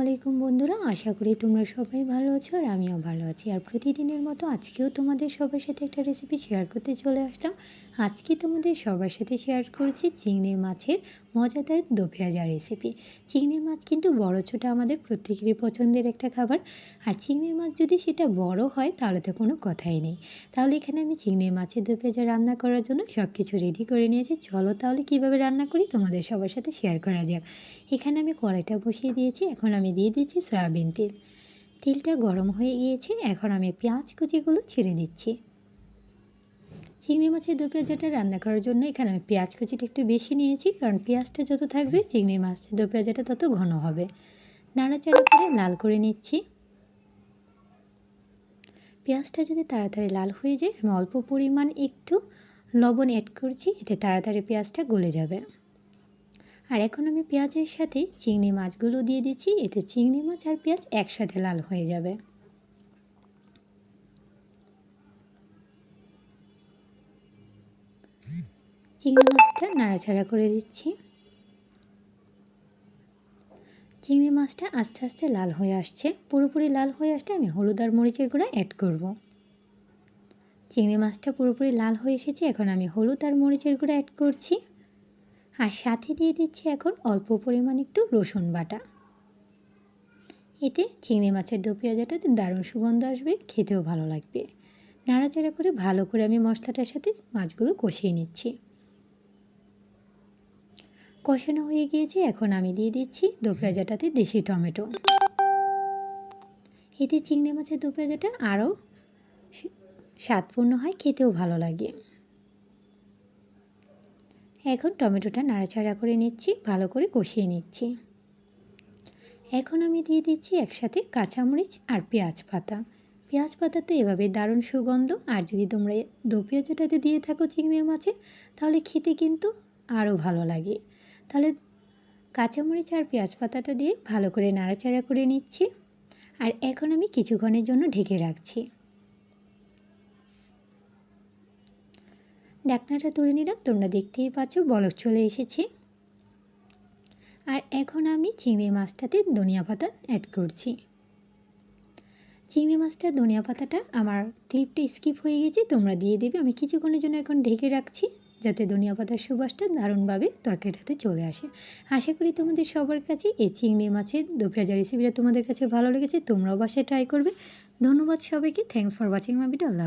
আলাইকুম বন্ধুরা, আশা করি তোমরা সবাই ভালো আছো আর আমিও ভালো আছি। আর প্রতিদিনের মতো আজকেও তোমাদের সবার সাথে একটা রেসিপি শেয়ার করতে চলে আসলাম। আজকে তোমাদের সবার সাথে শেয়ার করছি চিংড়ি মাছের মজাদার দো রেসিপি চিংড়ি মাছ কিন্তু বড় ছোটো আমাদের প্রত্যেকেরই পছন্দের একটা খাবার। আর চিংড়ি মাছ যদি সেটা বড় হয়, তাহলে তো কোনো কথাই নেই। তাহলে এখানে আমি চিংড়ি মাছের দো রান্না করার জন্য সব কিছু রেডি করে নিয়েছি। চলো তাহলে কীভাবে রান্না করি তোমাদের সবার সাথে শেয়ার করা যাক। এখানে আমি কড়াইটা বসিয়ে দিয়েছি। এখন আমি দিয়ে দিচ্ছি সয়াবিন তেল। তেলটা গরম হয়ে গিয়েছে, এখন আমি পেঁয়াজ কুচিগুলো ছেড়ে দিচ্ছি। চিংড়ি মাছের দু পেঁয়াজাটা রান্না করার জন্য এখানে আমি পেঁয়াজ কুচিটা একটু বেশি নিয়েছি, কারণ পেঁয়াজটা যত থাকবে চিংড়ি মাছের দু পেঁয়াজাটা তত ঘন হবে। নাড়াচাড়া করে লাল করে নিচ্ছি। পেঁয়াজটা যদি তাড়াতাড়ি লাল হয়ে যায়, আমি অল্প পরিমাণ একটু লবণ অ্যাড করছি, এতে তাড়াতাড়ি পেঁয়াজটা গলে যাবে। আর এখন আমি পেঁয়াজের সাথে চিংড়ি মাছগুলো দিয়ে দিচ্ছি। এতে চিংড়ি মাছ আর পেঁয়াজ একসাথে লাল হয়ে যাবে। চিংড়ি মাছটা নাড়াচাড়া করে দিচ্ছি। চিংড়ি মাছটা আস্তে আস্তে লাল হয়ে আসছে। পুরোপুরি লাল হয়ে আসলে আমি হলুদ আর মরিচের গুঁড়া অ্যাড করব। চিংড়ি মাছটা পুরোপুরি লাল হয়ে এসেছে। এখন আমি হলুদ আর মরিচের গুঁড়া অ্যাড করছি। আর সাথে দিয়ে দিচ্ছি এখন অল্প পরিমাণ একটু রসুন বাটা। এতে চিংড়ি মাছের দো পেঁয়াজাটাতে দারুণ সুগন্ধ আসবে, খেতেও ভালো লাগবে। নাড়াচাড়া করে ভালো করে আমি মশলাটার সাথে মাছগুলো কষিয়ে নিচ্ছি। কষানো হয়ে গিয়েছে, এখন আমি দিয়ে দিচ্ছি দো পেঁয়াজাটাতে দেশি টমেটো। এতে চিংড়ি মাছের দো পেঁয়াজাটা আরও স্বাদপূর্ণ হয়, খেতেও ভালো লাগে। এখন টমেটোটা নাড়াচাড়া করে নিচ্ছি, ভালো করে কষিয়ে নিচ্ছি। এখন আমি দিয়ে দিচ্ছি একসাথে কাঁচামরিচ আর পেঁয়াজ পাতা। পেঁয়াজ পাতা তো এভাবে দারুণ সুগন্ধ, আর যদি তোমরা দো পেঁয়াজটাতে দিয়ে থাকো চিংড়ি মাছে, তাহলে খেতে কিন্তু আরও ভালো লাগে। তাহলে কাঁচামরিচ আর পেঁয়াজ পাতাটা দিয়ে ভালো করে নাড়াচাড়া করে নিচ্ছি। আর এখন আমি কিছুক্ষণের জন্য ঢেকে রাখছি। ডাকনাটা তুলে নিলাম। তোমরা দেখতেই পাচ্ছ বলক চলে এসেছে। আর এখন আমি চিংড়ি মাছটাতে ধনিয়া পাতা অ্যাড করছি। চিংড়ি মাছটা, ধনিয়া পাতাটা আমার ক্লিপটা স্কিপ হয়ে গেছে, তোমরা দিয়ে দেবে। আমি কিছুক্ষণের জন্য এখন ঢেকে রাখছি, যাতে ধনিয়া পাতার সুবাসটা দারুণভাবে তরকারিটাতে চলে আসে। আশা করি তোমাদের সবার কাছে এই চিংড়ি মাছের দো পেঁয়াজা রেসিপিটা তোমাদের কাছে ভালো লেগেছে, তোমরাও বাসায় ট্রাই করবে। ধন্যবাদ সবাইকে। Thanks for watching my video Allah